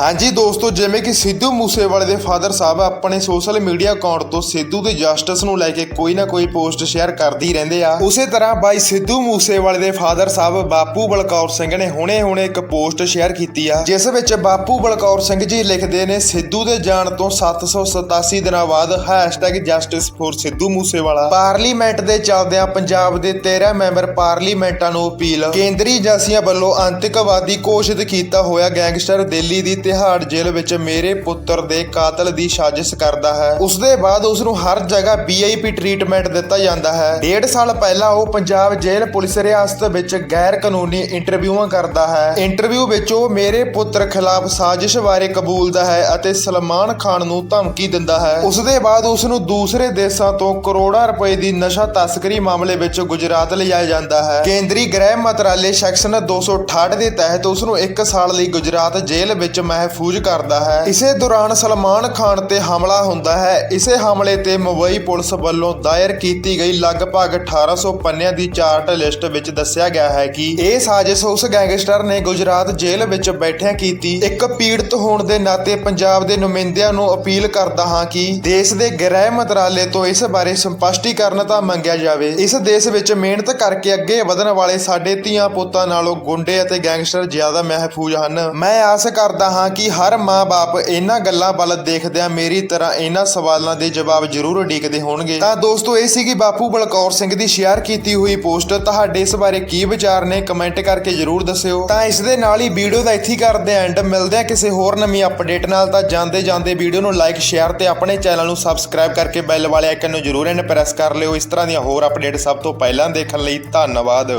ਹਾਂਜੀ ਦੋਸਤੋ, ਜਿਵੇਂ ਕਿ ਸਿੱਧੂ ਮੂਸੇਵਾਲੇ ਦੇ ਫਾਦਰ ਸਾਹਿਬ ਆਪਣੇ ਸੋਸ਼ਲ ਮੀਡੀਆ ਅਕਾਊਂਟ ਤੋਂ ਸਿੱਧੂ ਦੇ ਜਸਟਿਸ ਨੂੰ ਲੈ ਕੇ ਕੋਈ ਨਾ ਕੋਈ ਪੋਸਟ ਸ਼ੇਅਰ ਕਰਦੇ ਰਹਿੰਦੇ ਆ। ਉਸੇ ਤਰ੍ਹਾਂ ਬਾਈ ਸਿੱਧੂ ਮੂਸੇਵਾਲੇ ਦੇ ਫਾਦਰ ਸਾਹਿਬ ਬਾਪੂ ਬਲਕੌਰ ਸਿੰਘ ਨੇ ਹੁਣੇ-ਹੁਣੇ ਇੱਕ ਪੋਸਟ ਸ਼ੇਅਰ ਕੀਤੀ ਆ, ਜਿਸ ਵਿੱਚ ਬਾਪੂ ਬਲਕੌਰ ਸਿੰਘ ਜੀ ਲਿਖਦੇ ਨੇ, ਸਿੱਧੂ ਦੇ ਜਾਣ ਤੋਂ 787 ਦਿਨਾਂ ਬਾਅਦ #justice for Sidhu Moosewala. Parliament ਦੇ ਚੱਲਦਿਆਂ ਪੰਜਾਬ ਦੇ 13 ਮੈਂਬਰ ਪਾਰਲੀਮੈਂਟਾਂ ਨੂੰ ਅਪੀਲ। ਕੇਂਦਰੀ ਏਜੰਸੀਆਂ ਵੱਲੋਂ ਆਤੰਕਵਾਦੀ ਘੋਸ਼ਿਤ ਕੀਤਾ ਹੋਇਆ ਗੈਂਗਸਟਰ ਦਿੱਲੀ ਦੀ ਤਿਹਾੜ ਜੇਲ੍ਹ ਵਿੱਚ ਮੇਰੇ ਪੁੱਤਰ ਦੇ ਕਾਤਲ ਦੀ ਸਾਜ਼ਿਸ਼ ਕਰਦਾ ਹੈ। ਉਸ ਦੇ ਬਾਅਦ ਉਸ ਨੂੰ ਹਰ ਜਗ੍ਹਾ ਵੀਆਈਪੀ ਟ੍ਰੀਟਮੈਂਟ ਦਿੱਤਾ ਜਾਂਦਾ ਹੈ। ਡੇਢ ਸਾਲ ਪਹਿਲਾਂ ਉਹ ਪੰਜਾਬ ਜੇਲ੍ਹ ਪੁਲਿਸ ਰਿਆਸਤ ਵਿੱਚ ਗੈਰ ਕਾਨੂੰਨੀ ਇੰਟਰਵਿਊਆਂ ਕਰਦਾ ਹੈ। ਇੰਟਰਵਿਊ ਵਿੱਚ ਉਹ ਮੇਰੇ ਪੁੱਤਰ ਖਿਲਾਫ ਸਾਜ਼ਿਸ਼ ਬਾਰੇ ਕਬੂਲਦਾ ਹੈ ਅਤੇ ਸਲਮਾਨ ਖਾਨ ਨੂੰ ਧਮਕੀ ਦਿੰਦਾ ਹੈ। ਉਸ ਦੇ ਬਾਅਦ ਉਸ ਨੂੰ ਦੂਸਰੇ ਦੇਸ਼ਾਂ ਤੋਂ ਕਰੋੜਾਂ ਰੁਪਏ ਦੀ ਨਸ਼ਾ ਤਸਕਰੀ ਮਾਮਲੇ ਵਿੱਚ ਗੁਜਰਾਤ ਲਿਜਾਇਆ ਜਾਂਦਾ ਹੈ। ਕੇਂਦਰੀ ਗ੍ਰਹਿ ਮੰਤਰਾਲੇ ਸੈਕਸ਼ਨ 268 ਦੇ ਤਹਿਤ ਉਸ ਨੂੰ 1 ਸਾਲ ਲਈ ਗੁਜਰਾਤ ਜੇਲ੍ਹ ਵਿੱਚ ਮਹਿਫੂਜ਼ ਕਰਦਾ ਹੈ। ਇਸੇ ਦੌਰਾਨ ਸਲਮਾਨ ਖਾਨ ਤੇ ਹਮਲਾ ਹੁੰਦਾ ਹੈ। ਇਸੇ ਹਮਲੇ ਤੇ ਮੁੰਬਈ ਪੁਲਿਸ ਵੱਲੋਂ ਦਾਇਰ ਕੀਤੀ ਗਈ ਲਗਭਗ 1800 ਪੰਨਿਆਂ ਦੀ ਚਾਰਟ ਲਿਸਟ ਵਿੱਚ ਦੱਸਿਆ ਗਿਆ ਹੈ ਕਿ ਇਹ ਸਾਜ਼ਿਸ਼ ਉਸ ਗੈਂਗਸਟਰ ਨੇ ਗੁਜਰਾਤ ਜੇਲ੍ਹ ਵਿੱਚ ਬੈਠਿਆਂ ਕੀਤੀ। ਇੱਕ ਪੀੜਤ ਹੋਣ ਦੇ ਨਾਤੇ ਪੰਜਾਬ ਦੇ ਨੁਮਾਇੰਦਿਆਂ ਨੂੰ ਅਪੀਲ ਕਰਦਾ ਹਾਂ ਕਿ ਦੇਸ਼ ਦੇ ਗ੍ਰਹਿ ਮੰਤਰਾਲੇ ਤੋਂ ਇਸ ਬਾਰੇ ਸਪਸ਼ਟੀਕਰਨ ਤਾਂ ਮੰਗਿਆ ਜਾਵੇ। ਇਸ ਦੇਸ਼ ਵਿੱਚ ਮਿਹਨਤ ਕਰਕੇ ਅੱਗੇ ਵਧਣ ਵਾਲੇ ਸਾਡੇ ਧੀਆਂ ਪੁੱਤਾਂ ਨਾਲੋਂ ਗੁੰਡੇ ਅਤੇ ਗੈਂਗਸਟਰ ਜ਼ਿਆਦਾ ਮਹਿਫੂਜ਼ ਹਨ। ਮੈਂ ਆਸ ਕਰਦਾ ਹਾਂ ਕਿ ਹਰ ਮਾਂ-ਬਾਪ ਇਹਨਾਂ ਗੱਲਾਂ ਵੱਲ ਦੇਖਦਿਆਂ ਮੇਰੀ ਤਰ੍ਹਾਂ ਇਹਨਾਂ ਸਵਾਲਾਂ ਦੇ ਜਵਾਬ ਜ਼ਰੂਰ ਉਡੀਕਦੇ ਹੋਣਗੇ। ਤਾਂ ਦੋਸਤੋ, ਇਹ ਸੀਗੀ ਬਾਪੂ ਬਲਕੌਰ ਸਿੰਘ ਦੀ ਸ਼ੇਅਰ ਕੀਤੀ ਹੋਈ ਪੋਸਟ। ਤੁਹਾਡੇ ਇਸ ਬਾਰੇ ਕੀ ਵਿਚਾਰ ਨੇ ਕਮੈਂਟ ਕਰਕੇ ਜ਼ਰੂਰ ਦੱਸਿਓ। ਤਾਂ ਇਸ ਦੇ ਨਾਲ ਹੀ ਵੀਡੀਓ ਦਾ ਇੱਥੇ ਹੀ ਕਰਦੇ ਐਂਡ। ਮਿਲਦੇ ਆ ਕਿਸੇ ਹੋਰ ਨਵੀਂ ਅਪਡੇਟ ਨਾਲ। ਤਾਂ ਜਾਂਦੇ ਜਾਂਦੇ ਵੀਡੀਓ ਨੂੰ ਲਾਈਕ, ਸ਼ੇਅਰ ਤੇ ਆਪਣੇ ਚੈਨਲ ਨੂੰ ਸਬਸਕ੍ਰਾਈਬ ਕਰਕੇ ਬੈਲ ਵਾਲੇ ਆਈਕਨ ਨੂੰ ਜ਼ਰੂਰ ਇਹਨੇ ਪ੍ਰੈਸ ਕਰ ਲਿਓ। ਇਸ ਤਰ੍ਹਾਂ ਦੀਆਂ ਹੋਰ ਅਪਡੇਟ ਸਭ ਤੋਂ ਪਹਿਲਾਂ ਦੇਖਣ ਲਈ ਧੰਨਵਾਦ।